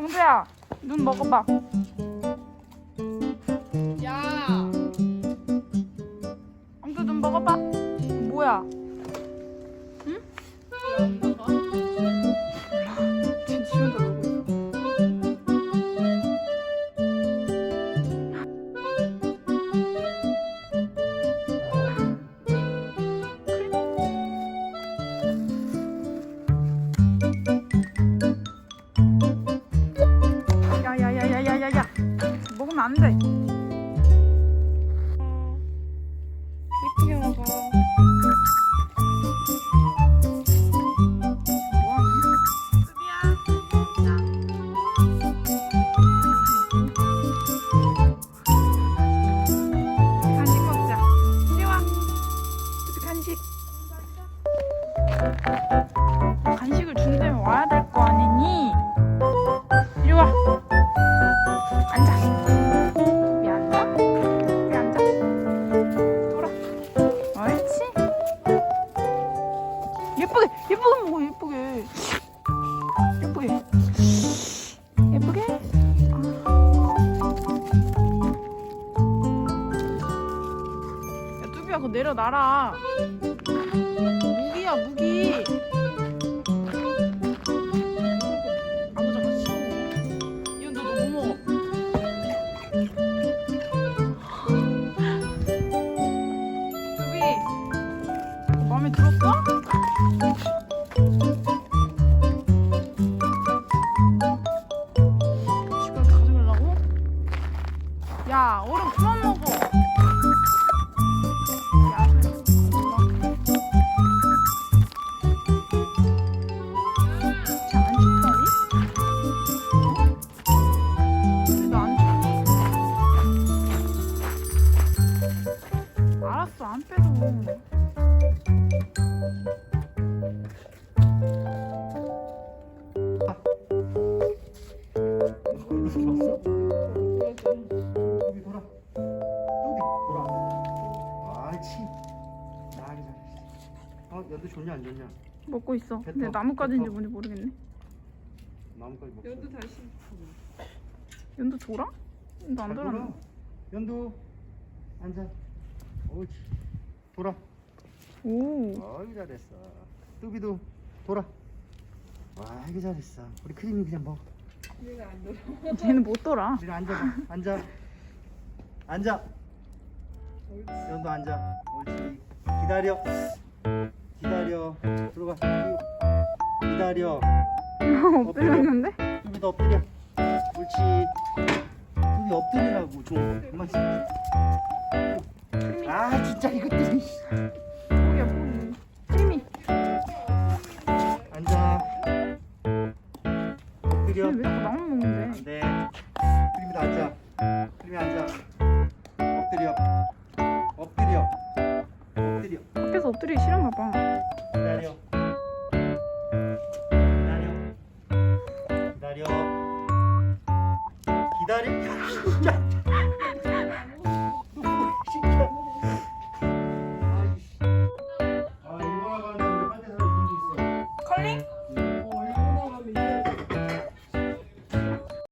영주야, 눈 먹어봐. 야, 영주 눈 먹어봐. 뭐야? 안 안 돼. 예쁘게, 예쁘게 먹어, 예쁘게. 예쁘게. 예쁘게. 야, 뚜비야, 그거 내려놔라. 무기야, 무기. 아무자 같이 먹어. 이건 너 너무 먹어. 뚜비, 마음에 들었어? 야, 얼음 그만 먹어. 춥니? 알았어, 안 빼도. 옳지. 나기 잘했어. 어 연두 좋냐 안 좋냐? 먹고 있어. 근데 나뭇가지인지. 뭔지 모르겠네. 나뭇가지 먹어. 연두 다시. 연두 돌아? 연두 안 잘. 돌아. 연두 앉아. 옳지. 돌아. 오. 어이 잘했어. 뚜비도 돌아. 와 이게 잘했어. 우리 크림이 그냥 먹어. 얘가 안 돌아. 쟤는 못 돌아. 우리 앉아봐. 앉아. 앉아. 연도 앉아. 옳지. 기다려. 기다려. 들어가. 기다려. 엎드렸는데? 뚜비도 엎드려. 옳지. 뚜비 엎드리라고 좀. 그만. 아 진짜 이것들이. 뭐야, 뭐. 크림이. 앉아. 엎드려. 쟤왜 자꾸 나만 먹는데? 안돼. 크림이도 앉아. 컬링?